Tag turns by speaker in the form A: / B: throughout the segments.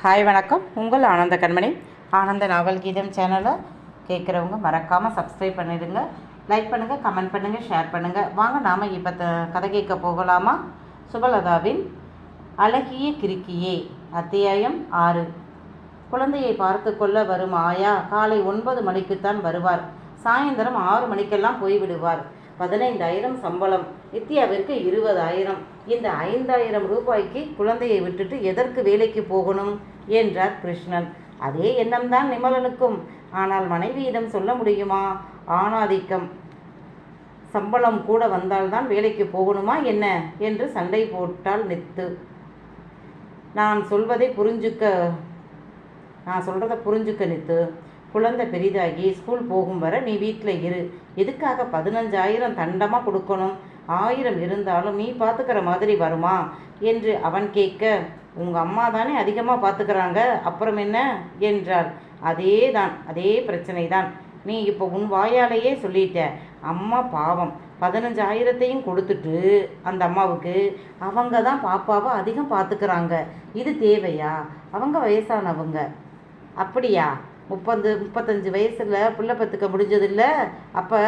A: Hi வணக்கம். உங்கள் ஆனந்த கண்மணி. ஆனந்த நாவல் கீதம் சேனலை கேட்குறவங்க மறக்காமல் சப்ஸ்கிரைப் பண்ணிடுங்க. லைக் பண்ணுங்கள் கமெண்ட் பண்ணுங்கள் ஷேர் பண்ணுங்கள் வாங்க நாம் இப்போ த கதை கேட்க போகலாமா? சுபலதாவின் அழகிய கிறுக்கியே அத்தியாயம் ஆறு. குழந்தையை பார்த்து கொள்ள வரும் ஆயா காலை ஒன்பது மணிக்குத்தான் வருவார். சாயந்தரம் ஆறு மணிக்கெல்லாம் போய்விடுவார். பதினைந்தாயிரம் சம்பளம் நித்யாவிற்கு இருபதாயிரம். இந்த ஐந்தாயிரம் ரூபாய்க்கு குழந்தையை விட்டுட்டு எதற்கு வேலைக்கு போகணும்? என்றார் கிருஷ்ணன். அதே எண்ணம்தான் நிமலனுக்கும். ஆனால் மனைவியிடம் சொல்ல முடியுமா? ஆணாதிக்கம். சம்பளம் கூட வந்தால்தான் வேலைக்கு போகணுமா என்ன? என்று சண்டை போட்டால் நித்து. நான் சொல்வதை புரிஞ்சுக்க நான் சொல்கிறத புரிஞ்சுக்க நித்து. குழந்தை பெரிதாகி ஸ்கூல் போகும் வரை நீ வீட்டில் இரு. எதுக்காக பதினஞ்சாயிரம் தண்டமாக கொடுக்கணும்? ஆயிரம் இருந்தாலும் நீ பார்த்துக்கிற மாதிரி வருமா? என்று அவன் கேட்க உங்கள் அம்மா தானே அதிகமாக பார்த்துக்கிறாங்க அப்புறம் என்ன? என்றார் அதே தான் அதே பிரச்சனை தான் நீ இப்போ உன் வாயாலேயே சொல்லிட்ட. அம்மா பாவம். பதினஞ்சாயிரத்தையும் கொடுத்துட்டு அந்த அம்மாவுக்கு அவங்க தான் பாப்பாவை அதிகம் பார்த்துக்கிறாங்க இது தேவையா? அவங்க வயசானவங்க. அப்படியா? முப்பது முப்பத்தஞ்சு வயசில் புள்ள பத்துக்க முடிஞ்சதில்ல அப்போ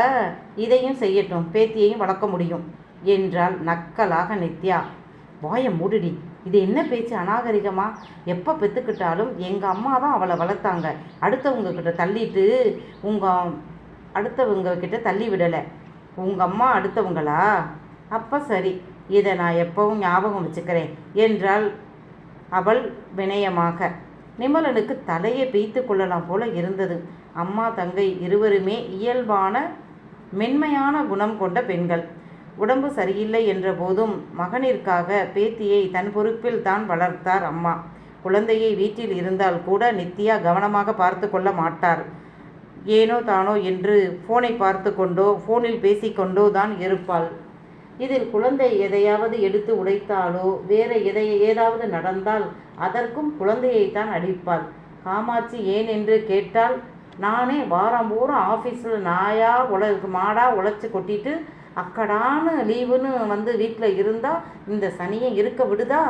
A: இதையும் செய்யட்டும் பேத்தியையும் வளர்க்க முடியும் என்றாள் நக்கலாக நித்யா. வாயை மூடுடி இது என்ன பேச்சு அநாகரிகமா? எப்போ பெற்றுக்கிட்டாலும் எங்கள் அம்மா தான் அவளை வளர்த்தாங்க. அடுத்தவங்க கிட்ட தள்ளிட்டு உங்கள் அடுத்தவங்க கிட்ட தள்ளி விடலை. உங்கள் அம்மா அடுத்தவங்களா? அப்போ சரி இதை நான் எப்பவும் ஞாபகம் வச்சுக்கிறேன் என்றாள் அவள் வினயமாக. நிமலனுக்கு தலையை பெய்த்து கொள்ளலாம் போல இருந்தது. அம்மா தங்கை இருவருமே இயல்பான மென்மையான குணம் கொண்ட பெண்கள். உடம்பு சரியில்லை என்ற போதும் மகனிற்காக பேத்தியை தன் பொறுப்பில் தான் வளர்த்தார் அம்மா. குழந்தையை வீட்டில் இருந்தால் கூட நித்யா கவனமாக பார்த்து கொள்ள மாட்டார். ஏனோ தானோ என்று ஃபோனை பார்த்து கொண்டோ ஃபோனில் பேசிக்கொண்டோ தான் இருப்பாள். இதில் குழந்தை எதையாவது எடுத்து உடைத்தாலோ வேற எதை ஏதாவது நடந்தால் அதற்கும் குழந்தையைத்தான் அடிப்பாள். காமாட்சி ஏன் என்று கேட்டால் நானே வாரம் பூரா ஆஃபீஸில் நாயா உழ மாடாக உழைச்சி கொட்டிட்டு அக்கடான்னு லீவுன்னு வந்து வீட்டில் இருந்தால் இந்த சனியை இருக்க விடுதா?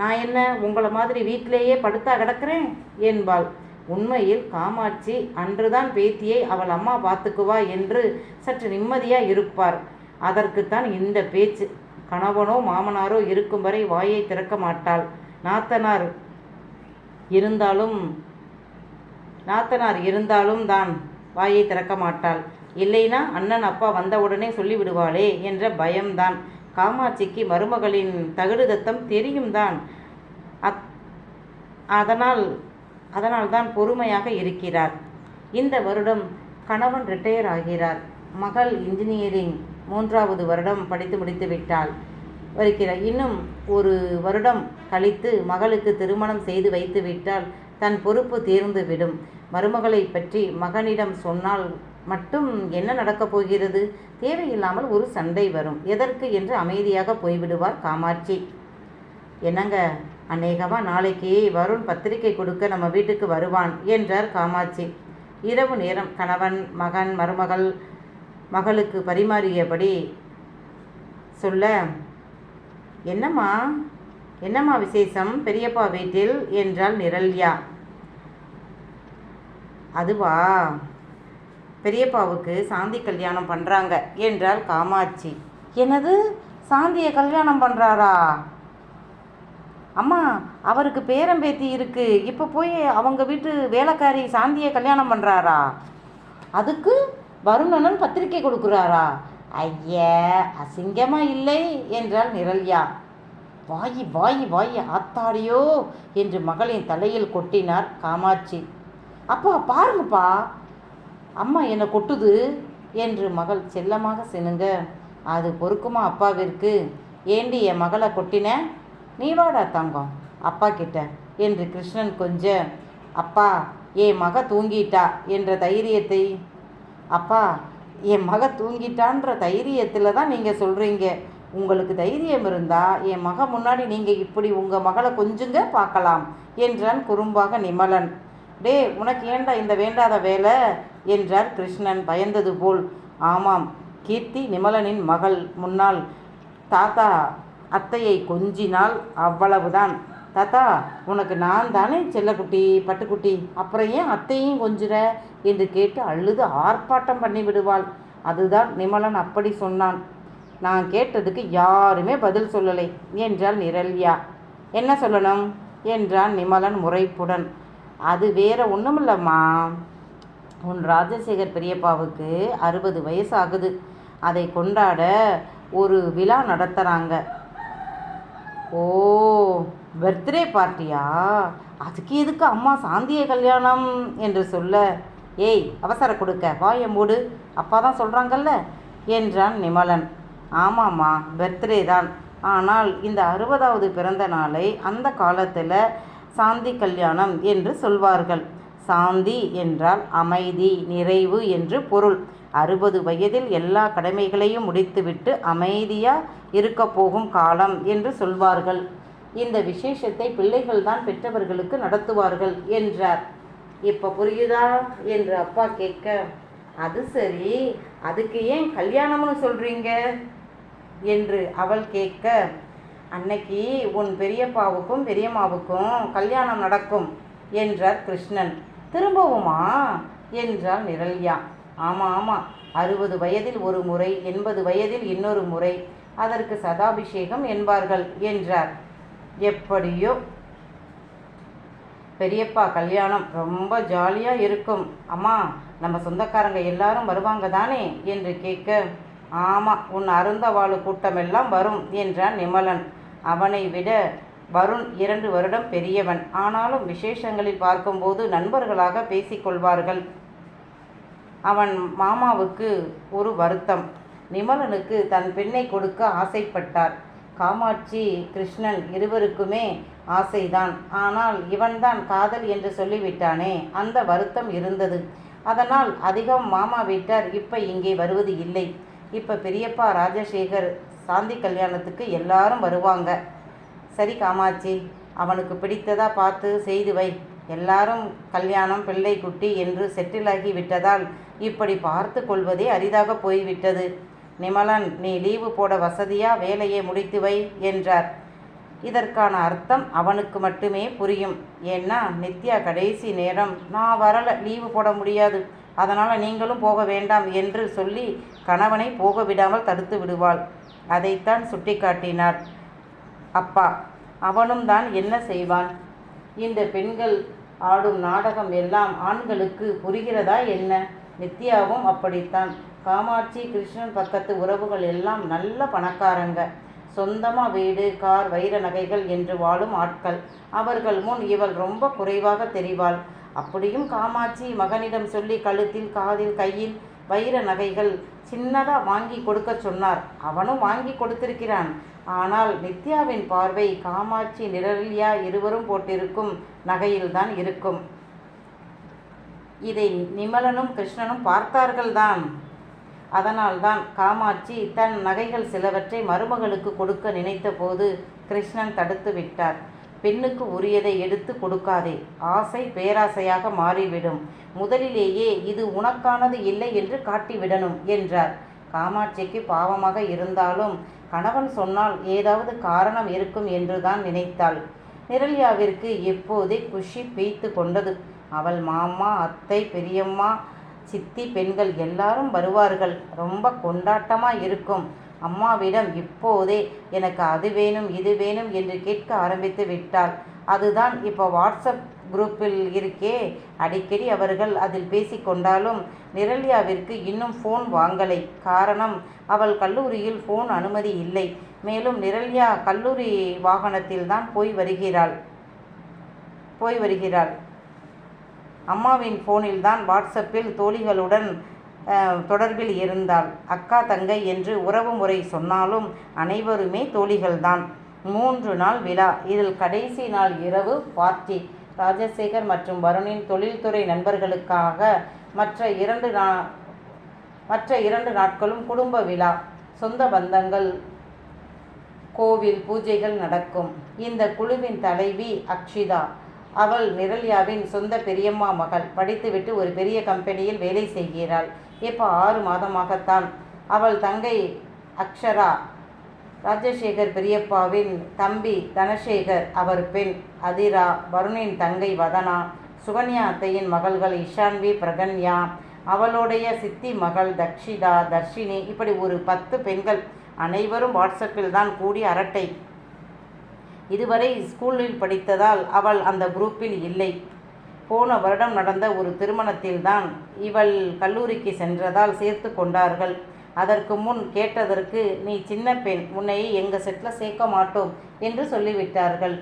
A: நான் என்ன உங்களை மாதிரி வீட்டிலேயே படுத்தா கிடக்கிறேன்? என்பாள். உண்மையில் காமாட்சி அன்றுதான் பேத்தியை அவள் அம்மா பார்த்துக்குவா என்று சற்று நிம்மதியாக இருப்பார். அதற்குத்தான் இந்த பேச்சு. கணவனோ மாமனாரோ இருக்கும் வரை வாயை திறக்க மாட்டாள். நாத்தனார் இருந்தாலும் நாத்தனார் இருந்தாலும் தான் வாயை திறக்க மாட்டாள். இல்லைனா அண்ணன் அப்பா வந்தவுடனே சொல்லிவிடுவாளே என்ற பயம்தான். காமாட்சிக்கு மருமகளின் தகுடுதத்தம் தெரியும் தான். அத் அதனால் அதனால் தான் பொறுமையாக இருக்கிறார். இந்த வருடம் கணவன் ரிட்டையர் ஆகிறார் மகள் இன்ஜினியரிங் மூன்றாவது வருடம் படித்து முடித்து விட்டாள். வருகிறார் இன்னும் ஒரு வருடம் கழித்து மகளுக்கு திருமணம் செய்து வைத்து விட்டால் தன் பொறுப்பு தீர்ந்து விடும். மருமகளை பற்றி மகனிடம் சொன்னால் மட்டும் என்ன நடக்கப் போகிறது? தேவையில்லாமல் ஒரு சண்டை வரும். எதற்கு என்று அமைதியாக போய்விடுவார் காமாட்சி. என்னங்க? அநேகமாக நாளைக்கு வருண் பத்திரிக்கை கொடுக்க நம்ம வீட்டுக்கு வருவான் என்றார் காமாட்சி. இரவு நேரம் கணவன் மகன் மருமகள் மகளுக்கு பரிமாறியபடி சொல்ல என்னம்மா என்னம்மா விசேஷம்? பெரியப்பா வீட்டில் என்றாள் நிரல்யா. அதுவா? பெரியப்பாவுக்கு சாந்தி கல்யாணம் பண்ணுறாங்க என்றாள் காமாட்சி. என்னது? சாந்தியை கல்யாணம் பண்ணுறாரா அம்மா அவருக்கு பேரம்பேத்தி இருக்கு. இப்போ போய் அவங்க வீட்டு வேலைக்காரி சாந்தியை கல்யாணம் பண்ணுறாரா அதுக்கு வருணனன் பத்திரிக்கை கொடுக்குறாரா? ஐய அசிங்கமா இல்லை என்றாள் நிரல்யா. வாயி வாயி வாயி ஆத்தாடியோ என்று மகளின் தலையில் கொட்டினார் காமாட்சி. அப்பா பாருங்கப்பா. அம்மா என்னை கொட்டுது என்று மகள் செல்லமாக சினுங்க. அது பொறுக்குமா அப்பாவிற்கு? ஏண்டி என் மகளை கொட்டின? நீ வாடா தங்கம். அப்பா கிட்ட என்று கிருஷ்ணன் கொஞ்ச. அப்பா ஏ மக தூங்கிட்டா என்ற தைரியத்தை அப்பா என் மக தூங்கிட்டான்ற தைரியத்தில் தான் நீங்கள் சொல்கிறீங்க உங்களுக்கு தைரியம் இருந்தால் என் மக முன்னாடி நீங்கள் இப்படி உங்கள் மகளை கொஞ்சங்க பார்க்கலாம் என்றான் குறும்பாக நிமலன். டே உனக்கு ஏண்டா இந்த வேண்டாத வேலை? என்றார் கிருஷ்ணன் பயந்தது போல். ஆமாம் கீர்த்தி நிமலனின் மகள் முன்னால் தாத்தா அத்தையை கொஞ்சினால் அவ்வளவுதான். தாத்தா உனக்கு நான் தானே செல்லக்குட்டி பட்டுக்குட்டி அப்புறம் ஏன் அத்தையும் கொஞ்சிற? என்று கேட்டு அழுது ஆர்ப்பாட்டம் பண்ணி விடுவாள். அதுதான் நிமலன் அப்படி சொன்னான். நான் கேட்டதுக்கு யாருமே பதில் சொல்லலை என்றாள் நிரல்யா. என்ன சொல்லணும்? என்றான் நிமலன் முறைப்புடன். அது வேற ஒன்றுமில்லம்மா உன் ராஜசேகர் பெரியப்பாவுக்கு அறுபது வயசு ஆகுது அதை கொண்டாட ஒரு விழா நடத்துகிறாங்க ஓ பர்த்டே பார்ட்டியா அதுக்கு எதுக்கு அம்மா சாந்திய கல்யாணம் என்று சொல்ல? ஏய் அவசர கொடுக்க வாய மூடு. அப்பா தான் சொல்கிறாங்கல்ல என்றான் நிமலன். ஆமாம்மா பர்த்டே தான். ஆனால் இந்த அறுபதாவது பிறந்த நாளை அந்த காலத்தில் சாந்தி கல்யாணம் என்று சொல்வார்கள். சாந்தி என்றால் அமைதி நிறைவு என்று பொருள். அறுபது வயதில் எல்லா கடமைகளையும் முடித்துவிட்டு அமைதியாக இருக்க போகும் காலம் என்று சொல்வார்கள். இந்த விசேஷத்தை பிள்ளைகள் தான் பெற்றவர்களுக்கு நடத்துவார்கள் என்றார். இப்போ புரியுதா? என்று அப்பா கேட்க அது சரி அதுக்கு ஏன் கல்யாணம்னு சொல்கிறீங்க என்று அவள் கேட்க அன்னைக்கு உன் பெரியப்பாவுக்கும் பெரியம்மாவுக்கும் கல்யாணம் நடக்கும் என்றார் கிருஷ்ணன். திரும்பவுமா? என்றாள் நிரல்யா. ஆமாம் ஆமாம் அறுபது வயதில் ஒரு முறை எண்பது வயதில் இன்னொரு முறை அதற்கு சதாபிஷேகம் என்பார்கள் என்றார். எப்படியோ? பெரியப்பா கல்யாணம் ரொம்ப ஜாலியாக இருக்கும். அம்மா நம்ம சொந்தக்காரங்க எல்லாரும் வருவாங்க தானே? என்று கேட்க ஆமாம் உன் அருந்தவாளு கூட்டமெல்லாம் வரும் என்றான் நிமலன். அவனை விட வருண் இரண்டு வருடம் பெரியவன். ஆனாலும் விசேஷங்களில் பார்க்கும்போது நண்பர்களாக பேசிக்கொள்வார்கள். அவன் மாமாவுக்கு ஒரு வருத்தம். நிமலனுக்கு தன் பெண்ணை கொடுக்க ஆசைப்பட்டார். காமாட்சி கிருஷ்ணன் இருவருக்குமே ஆசைதான். ஆனால் இவன்தான் காதல் என்று சொல்லிவிட்டானே அந்த வருத்தம் இருந்தது. அதனால் அதிகம் மாமா வீட்டார் இப்போ இங்கே வருவது இல்லை. இப்போ பெரியப்பா ராஜசேகர் சாந்தி கல்யாணத்துக்கு எல்லாரும் வருவாங்க. சரி காமாட்சி அவனுக்கு பிடித்ததா பார்த்து செய்து வை. எல்லாரும் கல்யாணம் பிள்ளை குட்டி என்று செட்டிலாகி விட்டதால் இப்படி பார்த்து கொள்வதே அரிதாக போய்விட்டது. நிமலன் நீ லீவு போட வசதியா? வேலையை முடித்து வை என்றார். இதற்கான அர்த்தம் அவனுக்கு மட்டுமே புரியும். ஏன்னா நித்யா கடைசி நேரம் நான் வரல லீவு போட முடியாது. அதனால் நீங்களும் போக வேண்டாம் என்று சொல்லி கணவனை போக விடாமல் தடுத்து விடுவாள். அதைத்தான் சுட்டிக்காட்டினார். அப்பா அவனும் தான் என்ன செய்வான்? இந்த பெண்கள் ஆடும் நாடகம் எல்லாம் ஆண்களுக்கு புரிகிறதா என்ன? நித்யாவும் அப்படித்தான். காமாட்சி கிருஷ்ணன் பக்கத்து உறவுகள் எல்லாம் நல்ல பணக்காரங்க. சொந்தமாக வீடு கார் வைர நகைகள் என்று வாழும் ஆட்கள். அவர்கள் முன் இவள் ரொம்ப குறைவாக தெரிவாள். அப்படியும் காமாட்சி மகனிடம் சொல்லி கழுத்தில் காதில் கையில் வைர நகைகள் சின்னதாக வாங்கி கொடுக்க சொன்னார். அவனும் வாங்கி கொடுத்திருக்கிறான். ஆனால் நித்யாவின் பார்வை காமாட்சி நிரலியா இருவரும் போட்டிருக்கும் நகையில்தான் இருக்கும். இதை நிமலனும் கிருஷ்ணனும் பார்த்தார்கள்தான். அதனால்தான் காமாட்சி தன் நகைகள் சிலவற்றை மருமகளுக்கு கொடுக்க நினைத்தபோது கிருஷ்ணன் தடுத்து விட்டார். பெண்ணுக்கு உரியதை எடுத்து கொடுக்காதே. ஆசை பேராசையாக மாறிவிடும். முதலிலேயே இது உனக்கானது இல்லை என்று காட்டிவிடணும் என்றார். காமாட்சிக்கு பாவமாக இருந்தாலும் கணவன் சொன்னால் ஏதாவது காரணம் இருக்கும் என்றுதான் நினைத்தாள். நிரல்யாவிற்கு எப்போதே குஷி பெய்த்து கொண்டது. அவள் மாமா அத்தை பெரியம்மா சித்தி பெண்கள் எல்லாரும் வருவார்கள். ரொம்ப கொண்டாட்டமாக இருக்கும். அம்மாவிடம் இப்போதே எனக்கு அது வேணும் இது வேணும் என்று கேட்க ஆரம்பித்து விட்டாள். அதுதான் இப்போ வாட்ஸ்அப் குரூப்பில் இருக்கே. அடிக்கடி அவர்கள் அதில் பேசிக்கொண்டாலும் நிரல்யாவிற்கு இன்னும் ஃபோன் வாங்கலை. காரணம் அவள் கல்லூரியில் ஃபோன் அனுமதி இல்லை. மேலும் நிரல்யா கல்லூரி வாகனத்தில் தான் போய் வருகிறாள். போய் வருகிறாள். அம்மாவின் ஃபோனில் தான் வாட்ஸ்அப்பில் தோழிகளுடன் தொடர்பில் இருந்தாள். அக்கா தங்கை என்று உறவு முறை சொன்னாலும் அனைவருமே தோழிகள்தான். மூன்று நாள் விழா. இதில் கடைசி நாள் இரவு பார்ட்டி. ராஜசேகர் மற்றும் வருணின் தொழில்துறை நண்பர்களுக்காக மற்ற இரண்டு நா மற்ற இரண்டு நாட்களும் குடும்ப விழா. சொந்த பந்தங்கள் கோவில் பூஜைகள் நடக்கும். இந்த குழுவின் தலைவி அக்ஷிதா. அவள் நிரல்யாவின் சொந்த பெரியம்மா மகள். படித்துவிட்டு ஒரு பெரிய கம்பெனியில் வேலை செய்கிறாள். இப்போ ஆறு மாதமாகத்தான். அவள் தங்கை அக்ஷரா ராஜசேகர் பெரியப்பாவின் தம்பி தனசேகர் அவர் பெண் அதிரா வருணின் தங்கை வதனா சுகன்யா அத்தையின் மகள்கள் இஷான்வி பிரகன்யா அவளுடைய சித்தி மகள் தக்ஷிதா தர்ஷினி. இப்படி ஒரு பத்து பெண்கள் அனைவரும் வாட்ஸ்அப்பில் தான் கூடி அரட்டை இதுவரை ஸ்கூலில் படித்ததால் அவள் அந்த குரூப்பில் இல்லை. போன வருடம் நடந்த ஒரு திருமணத்தில்தான் இவள் கல்லூரிக்கு சென்றதால் சேர்த்து கொண்டார்கள். அதற்கு முன் கேட்டதற்கு நீ சின்ன பெண் உன்னை எங்கள் செட்டில் சேர்க்க மாட்டோம் என்று சொல்லிவிட்டார்கள்.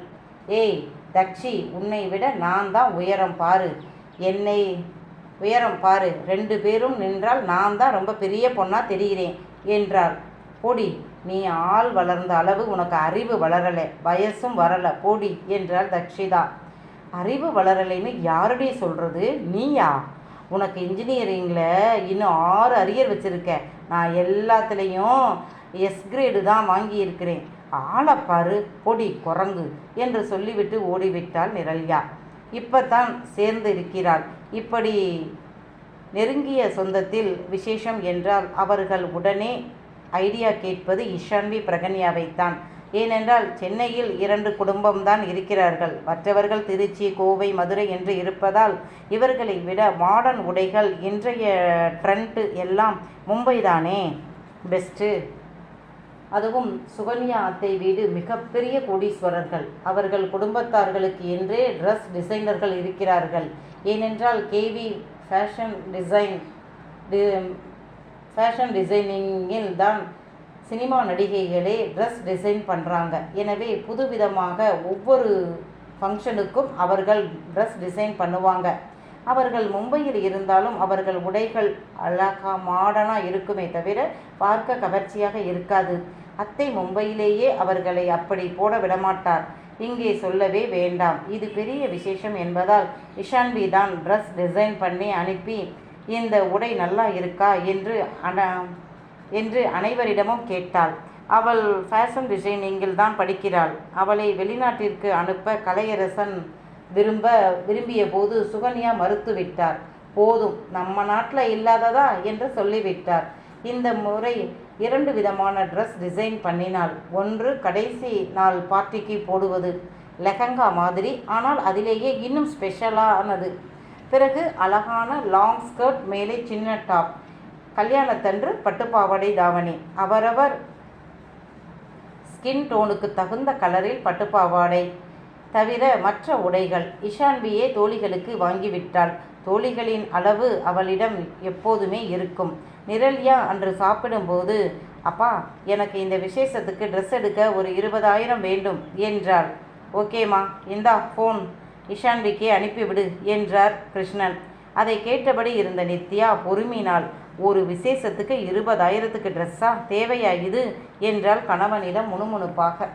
A: ஏய் தக்ஷி உன்னை விட நான் தான் உயரம் பாரு. என்னை உயரம் பாரு. ரெண்டு பேரும் நின்றால் நான் தான் ரொம்ப பெரிய பொண்ணாக தெரிகிறேன் என்றாள் போடி நீ ஆள் வளர்ந்த அளவு உனக்கு அறிவு வளரலை வயசும் வரலை. போடி என்றாள் தக்ஷிதா. அறிவு வளரலைன்னு யாருடைய சொல்கிறது நீயா? உனக்கு இன்ஜினியரிங்கில் இன்னும் ஆறு அரியர் வச்சுருக்க. நான் எல்லாத்துலேயும் எஸ் கிரேடு தான் வாங்கியிருக்கிறேன். ஆளை பாரு பொடி குரங்கு என்று சொல்லிவிட்டு ஓடிவிட்டாள் நிரல்யா. இப்போ தான் சேர்ந்து இருக்கிறாள். இப்படி நெருங்கிய சொந்தத்தில் விசேஷம் என்றால் அவர்கள் உடனே ஐடியா கேட்பது இஷான்வி பிரகன்யாவைத்தான். ஏனென்றால் சென்னையில் இரண்டு குடும்பம்தான் இருக்கிறார்கள். மற்றவர்கள் திருச்சி கோவை மதுரை என்று இருப்பதால் இவர்களை விட மாடர்ன் உடைகள் இன்றைய ட்ரெண்ட்டு எல்லாம் மும்பை தானே பெஸ்ட்டு அதுவும் சுகன்யா அத்தை வீடு மிகப்பெரிய கோடீஸ்வரர்கள். அவர்கள் குடும்பத்தார்களுக்கு என்றே ட்ரெஸ் டிசைனர்கள் இருக்கிறார்கள். ஏனென்றால் கேவி ஃபேஷன் டிசைன் ஃபேஷன் டிசைனிங்கில் தான் சினிமா நடிகைகளே ட்ரெஸ் டிசைன் பண்ணுறாங்க எனவே புதுவிதமாக ஒவ்வொரு ஃபங்க்ஷனுக்கும் அவர்கள் ட்ரெஸ் டிசைன் பண்ணுவாங்க. அவர்கள் மும்பையில் இருந்தாலும் அவர்கள் உடைகள் அழகா மாடனாக இருக்குமே தவிர பார்க்க கவர்ச்சியாக இருக்காது. அத்தை மும்பையிலேயே அவர்களை அப்படி போட விடமாட்டார். இங்கே சொல்லவே வேண்டாம். இது பெரிய விசேஷம் என்பதால் இஷான்வி தான் ட்ரெஸ் டிசைன் பண்ணி அனுப்பி இந்த உடை நல்லா இருக்கா என்று அன என்று அனைவரிடமும் கேட்டாள். அவள் ஃபேஷன் டிசைனிங்கில் தான் படிக்கிறாள். அவளை வெளிநாட்டிற்கு அனுப்ப கலையரசன் விரும்ப விரும்பிய போது சுகன்யா மறுத்துவிட்டார் போதும் நம்ம நாட்டில் இல்லாததா? என்று சொல்லிவிட்டார் இந்த முறை இரண்டு விதமான ட்ரெஸ் டிசைன் பண்ணினாள். ஒன்று கடைசி நாள் பார்ட்டிக்கு போடுவது லெஹங்கா மாதிரி ஆனால் அதிலேயே இன்னும் ஸ்பெஷலானது பிறகு அழகான லாங் ஸ்கர்ட் மேலே சின்ன டாப் கல்யாணத்தன்று பட்டுப்பாவாடை தாவணி. அவரவர் ஸ்கின் டோனுக்கு தகுந்த கலரில் பட்டுப்பாவாடை. தவிர மற்ற உடைகள். இஷான்பியே தோழிகளுக்கு வாங்கிவிட்டாள். தோழிகளின் அளவு அவளிடம் எப்போதுமே இருக்கும். நிரல்யா அன்று சாப்பிடும்போது அப்பா எனக்கு இந்த விசேஷத்துக்கு ட்ரெஸ் எடுக்க ஒரு இருபதாயிரம் வேண்டும் என்றாள். ஓகேம்மா இந்தா ஃபோன் இஷான்பிக்கே அனுப்பிவிடு என்றார் கிருஷ்ணன். அதை கேட்டபடி இருந்த நித்யா பொறுமினாள் ஒரு விசேஷத்துக்கு இருபதாயிரத்துக்கு ட்ரெஸ்ஸா? தேவையா இது? என்றால் கணவனிடம் முணுமுணுப்பாக.